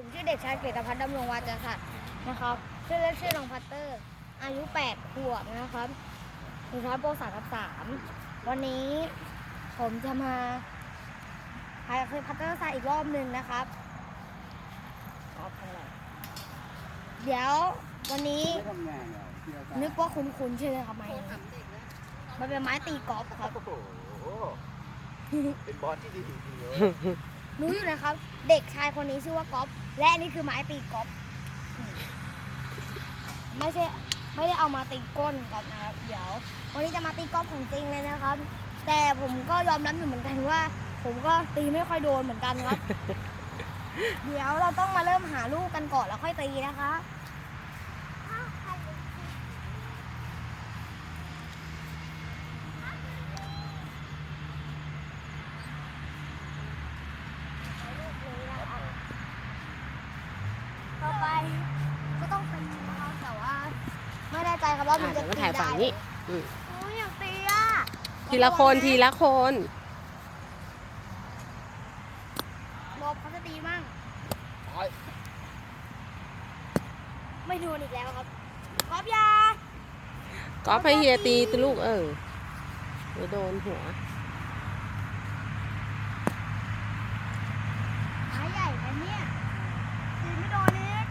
ผมชื่อเด็กชายเกตพัฒน์ดำรงวาจาสัตว์นะครับชื่อเล่นชื่อน้องพัตเตอร์ อายุ 8 ขวบนะครับอยู่ชั้นป .3 กับ3วันนี้ผมจะมาพายเคยพัตเตอร์ใส่อีกรอบหนึ่งนะครับขออภัยหน่อยเดี๋ยววันนี้นึกว่าคุ้นๆใช่ไหมครับไม้มันเป็นไม้ตีกอล์ฟครับเป็นบอสที่ดีจริงๆเลย รู้อยู่นะครับ เด็กชายคนนี้ชื่อว่ากอล์ฟและอันนี่คือไม้ตีกอล์ฟไม่ใช่ไม่ได้เอามาตีก้นกอล์ฟนะครับเดี๋ยว วันนี้จะมาตีกอล์ฟของจริงเลยนะครับ แต่ผมก็ยอมรับอยู่เหมือนกันว่า ผมก็ตีไม่ค่อยโดนเหมือนกันครับ เดี๋ยวเราต้องมาเริ่มหาลูกกันก่อนแล้วค่อยตีนะคะ ต่อไปก็ต้องตีนะครับแต่ว่า ไม่ แน่ใจครับว่ามันจะอะเดี๋ยวมาตีถ่ายฝั่ได้งนี้อืมโอ้ยอยากตีอะทีละคนทีละคนรอบเขาจะตีมั่งไม่โดนอีกแล้วครับกอบยาก๊อฟให้เฮียตีตัวลูกเออเดี๋ยวโดนหัว ไม้ใหญ่ไปเนี่ยตีไม่โดนเล็ก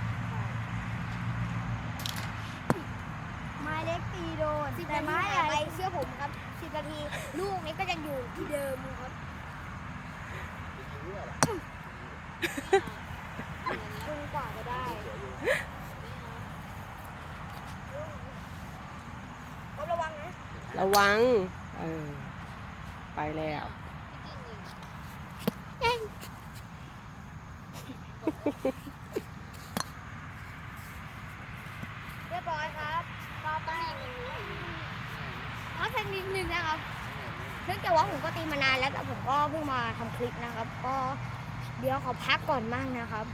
ไม้ เล็กตีโดนแต่ไม้ใหญ่ไปเชื่อผมครับสิบนาทีลูกนี้ก็ยังอยู่ที่เดิมครับจนกว่าจะได้ก็ระวังนะระวัง เออ ไปแล้ว เรียบร้อย ครับต่อไปพักสักนิดนึงนะครับเนื่องจากว่าผมก็ตีมานานแล้วแต่ผมก็เพิ่งมาทำคลิปนะครับ ก็เดี๋ยวขอพักก่อนมากนะครับ